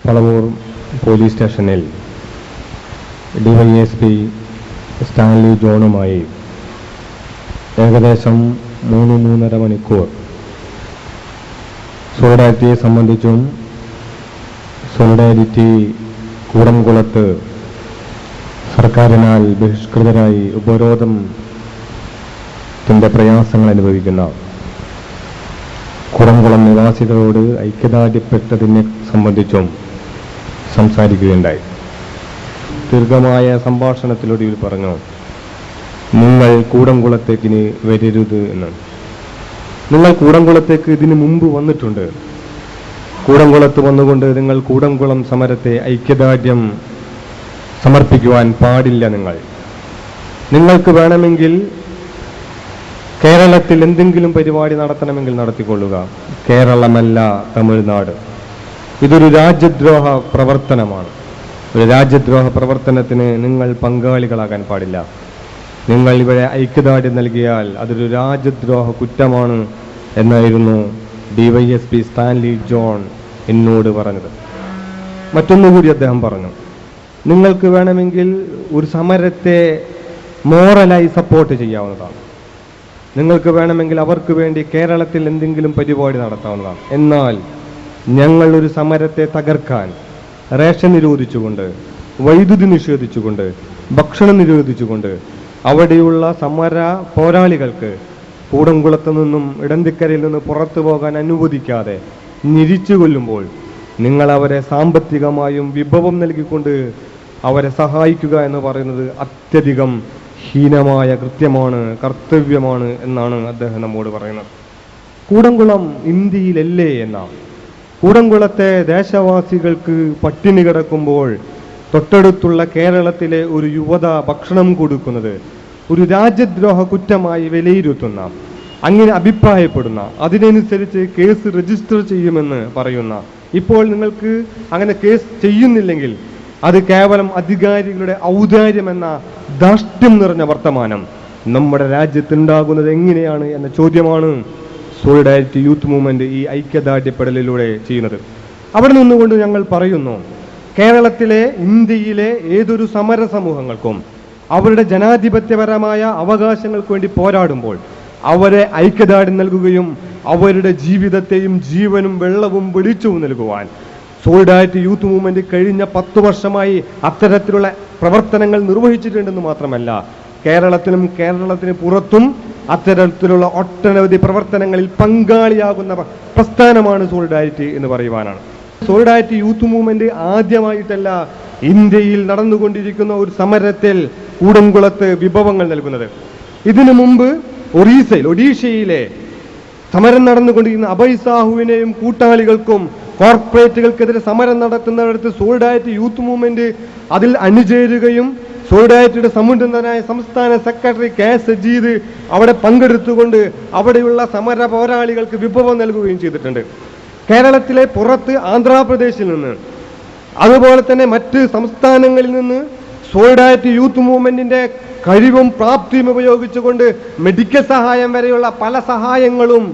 പളവൂർ police സ്റ്റേഷനിൽ DYSP Stanley ജോണുമായി ഏകദേശം മൂന്ന് മൂന്നര മണിക്കൂർ സോളിഡാരിറ്റിയെ സംബന്ധിച്ചും സോളിഡാരിറ്റി കൂടംകുളത്ത് സർക്കാരിനാൽ ബഹിഷ്കൃതരായി ഉപരോധം പ്രയാസങ്ങൾ അനുഭവിക്കുന്ന കുടംകുളം നിവാസികളോട് ഐക്യദാർഢ്യപ്പെട്ടതിനെ സംബന്ധിച്ചും സംസാരിക്കുകയുണ്ടായി. ദീർഘമായ സംഭാഷണത്തിലൊടുവിൽ പറഞ്ഞു നിങ്ങൾ കൂടംകുളത്തേക്ക് ഇനി വരരുത് എന്ന് നിങ്ങൾ കൂടംകുളത്തേക്ക് ഇതിനു മുമ്പ് വന്നിട്ടുണ്ട്. കൂടംകുളത്ത് വന്നുകൊണ്ട് നിങ്ങൾ കൂടംകുളം സമരത്തെ ഐക്യദാർഢ്യം സമർപ്പിക്കുവാൻ പാടില്ല നിങ്ങൾ. നിങ്ങൾക്ക് വേണമെങ്കിൽ കേരളത്തിൽ എന്തെങ്കിലും പരിപാടി നടത്തണമെങ്കിൽ നടത്തിക്കൊള്ളുക. കേരളമല്ല തമിഴ്നാട്. ഇതൊരു രാജ്യദ്രോഹ പ്രവർത്തനമാണ്. ഒരു രാജ്യദ്രോഹ പ്രവർത്തനത്തിന് നിങ്ങൾ പങ്കാളികളാകാൻ പാടില്ല. നിങ്ങൾ ഇവിടെ ഐക്യദാർഢ്യം നൽകിയാൽ അതൊരു രാജ്യദ്രോഹ കുറ്റമാണ് എന്നായിരുന്നു ഡിവൈഎസ്പി സ്റ്റാൻലി ജോൺ എന്നോട് പറഞ്ഞത്. മറ്റൊന്നുകൂടി അദ്ദേഹം പറഞ്ഞു. നിങ്ങൾക്ക് വേണമെങ്കിൽ ഒരു സമരത്തെ മോറലായി സപ്പോർട്ട് ചെയ്യാവുന്നതാണ്. നിങ്ങൾക്ക് വേണമെങ്കിൽ അവർക്ക് വേണ്ടി കേരളത്തിൽ എന്തെങ്കിലും പരിപാടി നടത്താവുന്നതാണ്. എന്നാൽ ഞങ്ങൾ ഒരു സമരത്തെ തകർക്കാൻ റേഷൻ നിരോധിച്ചുകൊണ്ട് വൈദ്യുതി നിഷേധിച്ചുകൊണ്ട് ഭക്ഷണം നിരോധിച്ചുകൊണ്ട് അവിടെയുള്ള സമര പോരാളികൾക്ക് കൂടംകുളത്ത് നിന്നും ഇടന്തിക്കരയിൽ നിന്ന് പുറത്തു പോകാൻ അനുവദിക്കാതെ ഞിരിച്ചു കൊല്ലുമ്പോൾ നിങ്ങൾ അവരെ സാമ്പത്തികമായും വിഭവം നൽകിക്കൊണ്ട് അവരെ സഹായിക്കുക എന്ന് പറയുന്നത് അത്യധികം ഹീനമായ കൃത്യമാണ് കർത്തവ്യമാണ് എന്നാണ് അദ്ദേഹം നമ്മോട് പറയുന്നത്. കൂടംകുളം ഇന്ത്യയിലല്ലേ എന്നാണ്. കൂടംകുളത്തെ ദേശവാസികൾക്ക് പട്ടിണി കിടക്കുമ്പോൾ തൊട്ടടുത്തുള്ള കേരളത്തിലെ ഒരു യുവത ഭക്ഷണം കൊടുക്കുന്നത് ഒരു രാജ്യദ്രോഹ കുറ്റമായി വിലയിരുത്തുന്ന അങ്ങനെ അഭിപ്രായപ്പെടുന്ന അതിനനുസരിച്ച് കേസ് രജിസ്റ്റർ ചെയ്യുമെന്ന് പറയുന്ന ഇപ്പോൾ നിങ്ങൾക്ക് അങ്ങനെ കേസ് ചെയ്യുന്നില്ലെങ്കിൽ അത് കേവലം അധികാരികളുടെ ഔദാര്യമെന്ന ധാർഷ്ട്യം നിറഞ്ഞ വർത്തമാനം നമ്മുടെ രാജ്യത്തുണ്ടാകുന്നത് എങ്ങനെയാണ് എന്ന ചോദ്യമാണ് സോളിഡാരിറ്റി യൂത്ത് മൂവ്മെന്റ് ഈ ഐക്യദാർഢ്യപ്പെടലിലൂടെ ചെയ്യുന്നത്. അവിടെ നിന്നുകൊണ്ട് ഞങ്ങൾ പറയുന്നു കേരളത്തിലെ ഇന്ത്യയിലെ ഏതൊരു സമര സമൂഹങ്ങൾക്കും അവരുടെ ജനാധിപത്യപരമായ അവകാശങ്ങൾക്ക് വേണ്ടി പോരാടുമ്പോൾ അവരെ ഐക്യദാർഢ്യം നൽകുകയും അവരുടെ ജീവിതത്തെയും ജീവനും വെള്ളവും വെളിച്ചവും നൽകുവാൻ സോളിഡാരിറ്റി യൂത്ത് മൂവ്മെന്റ് കഴിഞ്ഞ പത്ത് വർഷമായി അത്തരത്തിലുള്ള പ്രവർത്തനങ്ങൾ നിർവഹിച്ചിട്ടുണ്ടെന്ന് മാത്രമല്ല കേരളത്തിലും കേരളത്തിന് പുറത്തും അത്തരത്തിലുള്ള ഒട്ടനവധി പ്രവർത്തനങ്ങളിൽ പങ്കാളിയാകുന്ന പ്രസ്ഥാനമാണ് സോളിഡാരിറ്റി എന്ന് പറയുവാനാണ്. സോളിഡാരിറ്റി യൂത്ത് മൂവ്മെന്റ് ആദ്യമായിട്ടല്ല ഇന്ത്യയിൽ നടന്നുകൊണ്ടിരിക്കുന്ന ഒരു സമരത്തിൽ കൂടംകുളത്ത് വിഭവങ്ങൾ നൽകുന്നത്. ഇതിനു മുമ്പ് ഒറീസയിൽ ഒഡീഷയിലെ സമരം നടന്നുകൊണ്ടിരിക്കുന്ന അഭയ് സാഹുവിനെയും കൂട്ടാളികൾക്കും കോർപ്പറേറ്റുകൾക്കെതിരെ സമരം നടത്തുന്നിടത്ത് സോളിഡാരിറ്റി യൂത്ത് മൂവ്മെന്റ് അതിൽ അണിചേരുകയും സോളിഡാരിറ്റിയുടെ സമുന്നതനായ സംസ്ഥാന സെക്രട്ടറി കെ സജീദ് അവിടെ പങ്കെടുത്തുകൊണ്ട് അവിടെയുള്ള സമര പോരാളികൾക്ക് വിഭവം നൽകുകയും ചെയ്തിട്ടുണ്ട്. കേരളത്തിലെ പുറത്ത് ആന്ധ്രാപ്രദേശിൽ നിന്ന് അതുപോലെ തന്നെ മറ്റ് സംസ്ഥാനങ്ങളിൽ നിന്ന് സോളിഡാരിറ്റി യൂത്ത് മൂവ്മെന്റിന്റെ കഴിവും പ്രാപ്തിയും ഉപയോഗിച്ചുകൊണ്ട് മെഡിക്കൽ സഹായം വരെയുള്ള പല സഹായങ്ങളും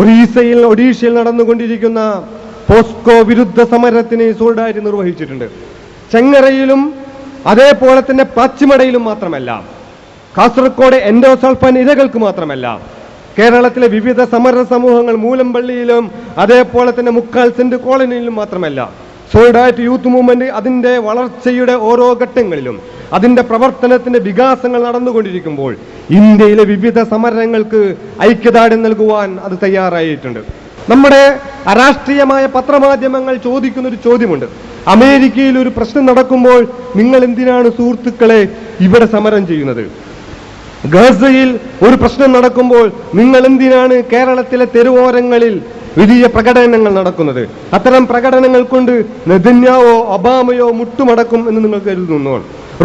ഒറീസയിൽ ഒഡീഷയിൽ നടന്നുകൊണ്ടിരിക്കുന്ന പോസ്കോ വിരുദ്ധ സമരത്തിന് സോളിഡാരിറ്റി നിർവഹിച്ചിട്ടുണ്ട്. ചെങ്ങറയിലും അതേപോലെ തന്നെ പശ്ചിമടയിലും മാത്രമല്ല. കാസർഗോഡ് എൻഡോസൾഫാൻ ഇരകൾക്ക് മാത്രമല്ല. കേരളത്തിലെ വിവിധ സമര സമൂഹങ്ങൾ മൂലമ്പള്ളിയിലും അതേപോലെ തന്നെ മുക്കാൽ സെന്റ് കോളനിയിലും മാത്രമല്ല. സോളിഡാരിറ്റി യൂത്ത് മൂവ്മെന്റ് അതിന്റെ വളർച്ചയുടെ ഓരോ ഘട്ടങ്ങളിലും അതിന്റെ പ്രവർത്തനത്തിന്റെ വികാസങ്ങൾ നടന്നുകൊണ്ടിരിക്കുമ്പോൾ ഇന്ത്യയിലെ വിവിധ സമരങ്ങൾക്ക് ഐക്യദാർഢ്യം നൽകുവാൻ അത് തയ്യാറായിട്ടുണ്ട്. നമ്മുടെ അരാഷ്ട്രീയമായ പത്രമാധ്യമങ്ങൾ ചോദിക്കുന്ന ഒരു ചോദ്യമുണ്ട്. അമേരിക്കയിൽ ഒരു പ്രശ്നം നടക്കുമ്പോൾ നിങ്ങൾ എന്തിനാണ് സുഹൃത്തുക്കളെ ഇവിടെ സമരം ചെയ്യുന്നത്? ഗസയിൽ ഒരു പ്രശ്നം നടക്കുമ്പോൾ നിങ്ങൾ എന്തിനാണ് കേരളത്തിലെ തെരുവോരങ്ങളിൽ വലിയ പ്രകടനങ്ങൾ നടക്കുന്നത്? അത്തരം പ്രകടനങ്ങൾ കൊണ്ട് നെതന്യാവോ ഒബാമയോ മുട്ടുമടക്കും എന്ന് നിങ്ങൾ കരുതുന്നു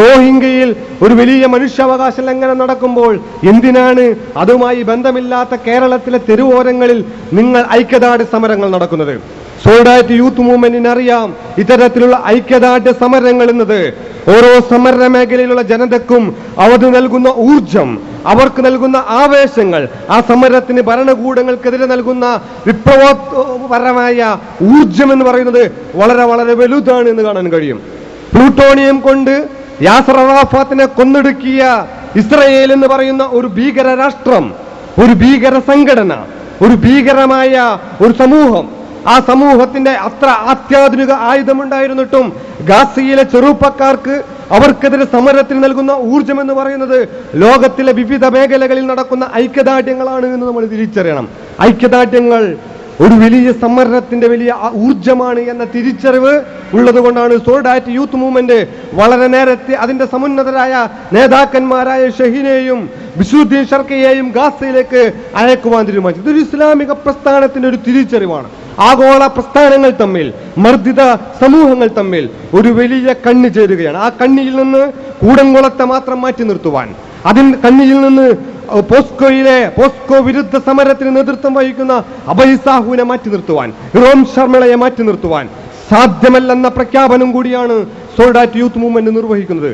റോഹിംഗ്യയിൽ ഒരു വലിയ മനുഷ്യാവകാശ ലംഘനം നടക്കുമ്പോൾ എന്തിനാണ് അതുമായി ബന്ധമില്ലാത്ത കേരളത്തിലെ തെരുവോരങ്ങളിൽ നിങ്ങൾ ഐക്യദാർഢ്യ സമരങ്ങൾ നടക്കുന്നത്? സോളിഡാരിറ്റി യൂത്ത് മൂവ്മെന്റിന് അറിയാം ഇത്തരത്തിലുള്ള ഐക്യദാർഢ്യ സമരങ്ങൾ എന്നത് ഓരോ സമര മേഖലയിലുള്ള ജനതക്കും അവത് നൽകുന്ന ഊർജം അവർക്ക് നൽകുന്ന ആവേശങ്ങൾ ആ സമരത്തിന് ഭരണകൂടങ്ങൾക്കെതിരെ നൽകുന്ന വിപ്ലവപരമായ ഊർജം എന്ന് പറയുന്നത് വളരെ വളരെ വലുതാണ് എന്ന് കാണാൻ കഴിയും. പ്ലൂട്ടോണിയം കൊണ്ട് യാസർ അറാഫാത്തിനെ കൊന്നൊടുക്കിയ ഇസ്രയേൽ എന്ന് പറയുന്ന ഒരു ഭീകര രാഷ്ട്രം ഒരു ഭീകര സംഘടന ഒരു ഭീകരമായ ഒരു സമൂഹം ആ സമൂഹത്തിന്റെ അത്ര അത്യാധുനിക ആയുധമുണ്ടായിരുന്നിട്ടും ഗാസയിലെ ചെറുപ്പക്കാർക്ക് അവർക്കെതിരെ സമരത്തിന് നൽകുന്ന ഊർജം എന്ന് പറയുന്നത് ലോകത്തിലെ വിവിധ മേഖലകളിൽ നടക്കുന്ന ഐക്യദാർഢ്യങ്ങളാണ് എന്ന് നമ്മൾ തിരിച്ചറിയണം. ഐക്യദാർഢ്യങ്ങൾ ഒരു വലിയ സമരത്തിന്റെ വലിയ ഊർജമാണ് എന്ന തിരിച്ചറിവ് ഉള്ളത് കൊണ്ടാണ് സോൾഡാറ്റ് യൂത്ത് മൂവ്മെന്റ് വളരെ നേരത്തെ അതിന്റെ സമുന്നതരായ നേതാക്കന്മാരായ ഷഹീനെയും ബിശുദ്ദീൻ ഷർക്കയെയും ഗാസയിലേക്ക് അയക്കുവാൻ തീരുമാനിച്ചു ഇതൊരു ഇസ്ലാമിക പ്രസ്ഥാനത്തിന്റെ ഒരു തിരിച്ചറിവാണ്. ആഗോള പ്രസ്ഥാനങ്ങൾ തമ്മിൽ മർദ്ദിത സമൂഹങ്ങൾ തമ്മിൽ ഒരു വലിയ കണ്ണ് ചേരുകയാണ്. ആ കണ്ണിയിൽ നിന്ന് കൂടംകുളത്തെ മാത്രം മാറ്റി നിർത്തുവാൻ അതിൻ കണ്ണിയിൽ നിന്ന് പോസ്കോയിലെ പോസ്കോ വിരുദ്ധ സമരത്തിന് നേതൃത്വം വഹിക്കുന്ന അഭയ് സാഹുവിനെ മാറ്റി നിർത്തുവാൻ റോം ശർമ്മളയെ മാറ്റി നിർത്തുവാൻ സാധ്യമല്ലെന്ന പ്രഖ്യാപനം കൂടിയാണ് സോൾഡാറ്റ് യൂത്ത് മൂവ്മെന്റ് നിർവഹിക്കുന്നത്.